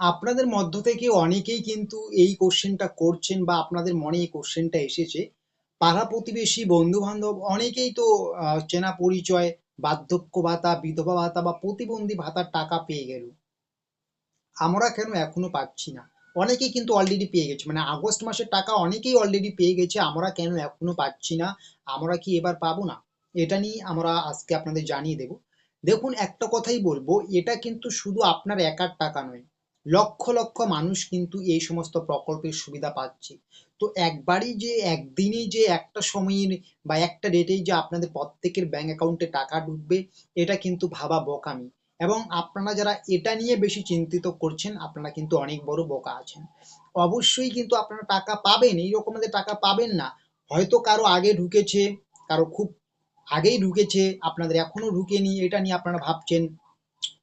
আপনাদের মধ্য থেকে অনেকেই কিন্তু এই কোশ্চেনটা করছেন বা আপনাদের মনে এই কোশ্চেনটা এসেছে। পাড়া প্রতিবেশী বন্ধু বান্ধব অনেকেই তো চেনা পরিচয় বার্ধক্য ভাতা বিধবা ভাতা বা প্রতিবন্ধী ভাতার টাকা পেয়ে গেল। আমরা কেন এখনও পাচ্ছি না? অনেকেই কিন্তু অলরেডি পেয়ে গেছে। মানে আগস্ট মাসের টাকা অনেকেই অলরেডি পেয়ে গেছে। আমরা কেন এখনও পাচ্ছি না? আমরা কি এবার পাবো না? এটা নিয়ে আমরা আজকে আপনাদের জানিয়ে দেব। দেখুন, একটা কথাই বলব, এটা কিন্তু শুধু আপনার একার টাকা নয়। লক্ষ লক্ষ মানুষ কিন্তু এই সমস্ত প্রকল্পের সুবিধা পাচ্ছে। তো একবারই যে একদিনেই যে একটা সময়ের বা একটা ডেটেই যে আপনাদের প্রত্যেকের ব্যাংক অ্যাকাউন্টে টাকা ঢুকবে, এটা কিন্তু ভাবা বোকামি। এবং আপনারা যারা এটা নিয়ে বেশি চিন্তিত করছেন, আপনারা কিন্তু অনেক বড় বোকা আছেন। অবশ্যই কিন্তু আপনারা টাকা পাবেন, এই রকমের টাকা পাবেন না, হয়তো কারও আগে ঢুকেছে, কারও খুব আগেই ঢুকেছে, আপনাদের এখনও ঢুকেনি, এটা নিয়ে আপনারা ভাবছেন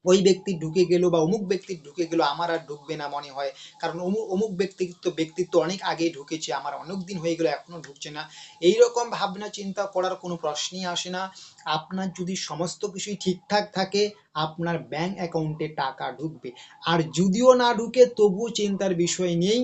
ওই ব্যক্তি ঢুকে গেল বা অমুক ব্যক্তি ঢুকে গেল, আমার আর ঢুকবে না মনে হয়। কারণ অমুক অমুক ব্যক্তিত্ব ব্যক্তিত্ব অনেক আগেই ঢুকেছে, আমার অনেক দিন হয়ে গেল এখনও ঢুকছে না। এই রকম ভাবনা চিন্তা করার কোনো প্রশ্নই আসে না। আপনার যদি সমস্ত কিছুই ঠিকঠাক থাকে, আপনার ব্যাংক অ্যাকাউন্টে টাকা ঢুকবে। আর যদিও না ঢুকে, তবুও চিন্তার বিষয় নেই।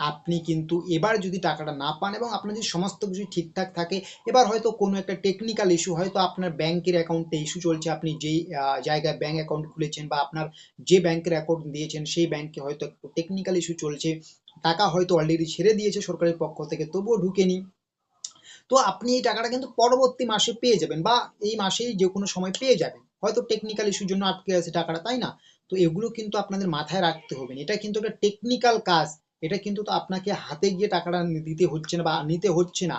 আপনি কিন্তু এবার যদি টাকাটা না পান এবং আপনার যদি সমস্ত কিছু ঠিকঠাক থাকে, এবার হয়তো কোনো একটা টেকনিক্যাল ইস্যু হয়তো আপনার ব্যাংকের অ্যাকাউন্টে ইস্যু চলছে, আপনি যেই জায়গায় ব্যাংক অ্যাকাউন্ট খুলেছেন বা আপনার যে ব্যাংকের অ্যাকাউন্ট দিয়েছেন, সেই ব্যাংকে হয়তো একটু টেকনিক্যাল ইস্যু চলছে, টাকা হয়তো অলরেডি ছেড়ে দিয়েছে সরকারের পক্ষ থেকে, তবুও ঢুকেনি। তো আপনি এই টাকাটা কিন্তু পরবর্তী মাসে পেয়ে যাবেন বা এই মাসেই যে কোনো সময় পেয়ে যাবেন। হয়তো টেকনিক্যাল ইস্যুর জন্য আটকে আছে টাকাটা, তাই না? তো এগুলো কিন্তু আপনাদের মাথায় রাখতে হবে। এটা কিন্তু একটা টেকনিক্যাল কাজ। এটা কিন্তু তো আপনাকে হাতে গিয়ে টাকাটা দিতে হচ্ছে না বা নিতে হচ্ছে না।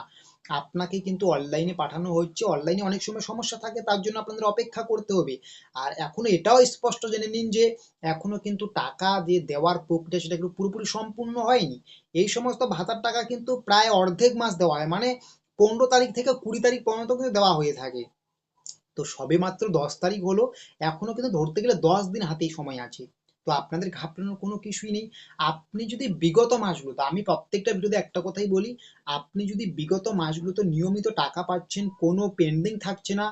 আপনাকে কিন্তু অনলাইনে পাঠানো হচ্ছে। অনলাইনে অনেক সময় সমস্যা থাকে, তার জন্য আপনাদের অপেক্ষা করতে হবে। আর এখনও এটাও স্পষ্ট জেনে নিন যে, এখনও কিন্তু টাকা দিয়ে দেওয়ার প্রক্রিয়া সেটা কিন্তু পুরোপুরি সম্পূর্ণ হয়নি। এই সমস্ত ভাতার টাকা কিন্তু প্রায় অর্ধেক মাস দেওয়া হয়। মানে পনেরো তারিখ থেকে কুড়ি তারিখ পর্যন্ত কিন্তু দেওয়া হয়ে থাকে। তো সবে মাত্র দশ তারিখ হলো। এখনও কিন্তু ধরতে গেলে দশ দিন হাতেই সময় আছে। তো আপনাদের ঘাবড়ানোর কোনো কিছুই নেই। আপনি যদি বিগত মাসগুলোতে আমি প্রত্যেকটা ভিডিওতে একটা কথাই বলি, আপনি যদি বিগত মাসগুলোতে নিয়মিত টাকা পাচ্ছেন, কোনো পেন্ডিং থাকছে না,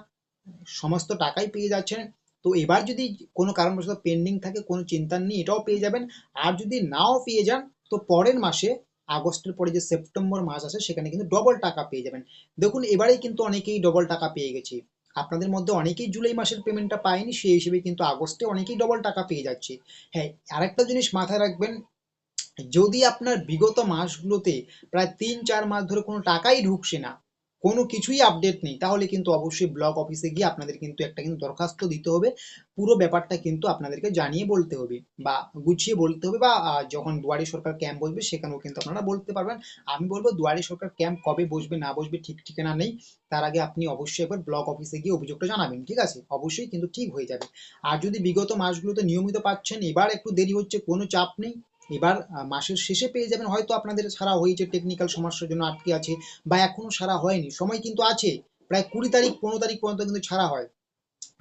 সমস্ত টাকাই পেয়ে যাচ্ছেন, তো এবার যদি কোনো কারণবশত পেন্ডিং থাকে, কোনো চিন্তা নেই, এটাও পেয়ে যাবেন। আর যদি নাও পেয়ে যান, তো পরের মাসে, আগস্টের পরে যে সেপ্টেম্বর মাস আছে, সেখানে কিন্তু ডবল টাকা পেয়ে যাবেন। দেখুন, এবারেই কিন্তু অনেকেই ডবল টাকা পেয়ে গেছে। আপনাদের মধ্যে অনেকেই জুলাই মাসের পেমেন্টটা পায়নি, সেই হিসেবে কিন্তু আগস্টে অনেকেই ডবল টাকা পেয়ে যাচ্ছে। হ্যাঁ আরেকটা জিনিস মাথায় রাখবেন, যদি আপনার বিগত মাসগুলোতে প্রায় তিন চার মাস ধরে কোনো টাকাই ঢুকছে না কোনো কিছুই আপডেট নেই, তাহলে কিন্তু অবশ্যই ব্লক অফিসে গিয়ে আপনাদের কিন্তু একটা কিন্তু দরখাস্ত দিতে হবে। পুরো ব্যাপারটা কিন্তু আপনাদেরকে জানিয়ে বলতে হবে বা গুছিয়ে বলতে হবে বা যখন দুয়ারে সরকার ক্যাম্প বসবে সেখানেও কিন্তু আপনারা বলতে পারবেন। আমি বলব দুয়ারে সরকার ক্যাম্প কবে বসবে না বসবে ঠিক ঠিকানা নেই। তার আগে আপনি অবশ্যই একবার ব্লক অফিসে গিয়ে অভিযোগটা জানাবেন, ঠিক আছে? অবশ্যই কিন্তু ঠিক হয়ে যাবে। আর যদি বিগত মাসগুলোতে নিয়মিত পাচ্ছেন, এবার একটু দেরি হচ্ছে, কোনো চাপ নেই। এবার মাসের শেষে পেয়ে যাবেন। হয়তো আপনাদের সারা হয়েছে টেকনিক্যাল সমস্যার জন্য আটকে আছে বা এখনও সারা হয়নি। সময় কিন্তু আছে। প্রায় কুড়ি তারিখ, পনেরো তারিখ পর্যন্ত কিন্তু ছাড়া হয়।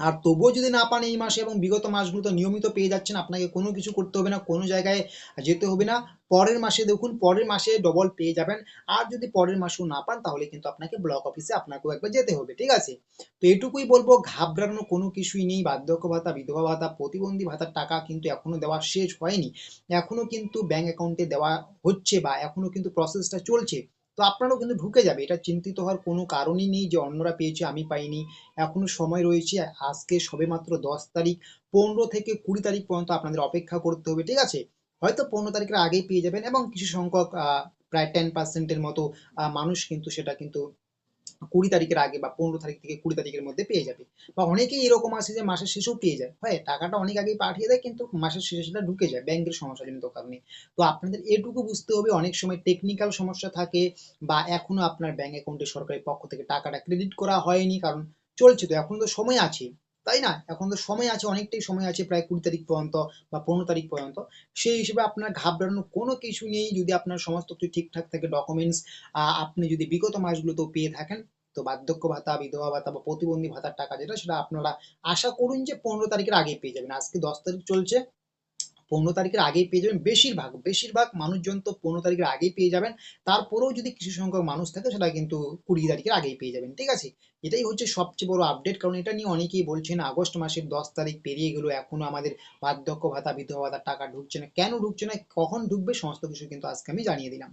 আর তবুও যদি না পান এই মাসে এবং বিগত মাসগুলোতে নিয়মিত পেয়ে যাচ্ছেন, আপনাকে কোনো কিছু করতে হবে না, কোনো জায়গায় যেতে হবে না। পরের মাসে দেখুন, পরের মাসে ডবল পেয়ে যাবেন। আর যদি পরের মাসেও না পান, তাহলে কিন্তু আপনাকে ব্লক অফিসে আপনাকেও একবার যেতে হবে, ঠিক আছে? তো এটুকুই বলব ঘাবড়ানো কোনো কিছুই নেই। বার্ধক্য ভাতা বিধবা ভাতা প্রতিবন্ধী ভাতার টাকা কিন্তু এখনও দেওয়া শেষ হয়নি। এখনও কিন্তু ব্যাংক অ্যাকাউন্টে দেওয়া হচ্ছে বা এখনও কিন্তু প্রসেসটা চলছে। তো আপনারাও কিন্তু ঢুকে যাবে। এটা চিন্তিত হওয়ার কোনো কারণই নেই যে অন্যরা পেয়েছে, আমি পাইনি। এখনও সময় রয়েছে, আজকে সবেমাত্র দশ তারিখ, পনেরো থেকে কুড়ি তারিখ পর্যন্ত আপনাদের অপেক্ষা করতে হবে, ঠিক আছে? হয়তো পনেরো তারিখের আগেই পেয়ে যাবেন এবং কিছু সংখ্যক প্রায় টেন পার্সেন্টের মতো মানুষ কিন্তু সেটা কিন্তু কুড়ি তারিখের আগে বা পনেরো তারিখ থেকে কুড়ি তারিখের মধ্যে পেয়ে যাবে। বা অনেকেই এরকম আছে যে মাসের শেষেও পেয়ে যায়। হয়, টাকাটা অনেক আগেই পাঠিয়ে দেয় কিন্তু মাসের শেষে সেটা ঢুকে যায় ব্যাংকের সমস্যাজনিত কারণে। তো আপনাদের এটুকু বুঝতে হবে, অনেক সময় টেকনিক্যাল সমস্যা থাকে বা এখনও আপনার ব্যাংক অ্যাকাউন্টে সরকারের পক্ষ থেকে টাকাটা ক্রেডিট করা হয়নি কারণ চলছে তো, এখন তো সময় আছে। তাই না? এখন তো সময় আছে, অনেকটাই সময় আছে প্রায় কুড়ি তারিখ পর্যন্ত বা পনেরো তারিখ পর্যন্ত। সেই হিসেবে আপনার ঘাবড়ানো কোনো কিছু নেই। যদি আপনার সমস্ত কিছু ঠিকঠাক থাকে ডকুমেন্টস আপনি যদি বিগত মাসগুলোতেও পেয়ে থাকেন, তো বার্ধক্য ভাতা, বিধবা ভাতা বা প্রতিবন্ধী ভাতার টাকা যেটা, সেটা আপনারা আশা করুন যে পনেরো তারিখের আগেই পেয়ে যাবেন। আজকে দশ তারিখ চলছে। পনেরো তারিখের আগেই পেয়ে যাবেন বেশিরভাগ বেশিরভাগ মানুষজন তো পনেরো তারিখের আগেই পেয়ে যাবেন। তারপরেও যদি কিছু সংখ্যক মানুষ থাকে সেটা কিন্তু কুড়ি তারিখের আগেই পেয়ে যাবেন, ঠিক আছে? এটাই হচ্ছে সবচেয়ে বড় আপডেট কারণ এটা নিয়ে অনেকেই বলছেন আগস্ট মাসের দশ তারিখ পেরিয়ে গেলো এখনও আমাদের বার্ধক্য ভাতা, বিধবা ভাতার টাকা ঢুকছে না। কেন ঢুকছে না? কখন ঢুকবে? সমস্ত কিছু কিন্তু আজকে আমি জানিয়ে দিলাম।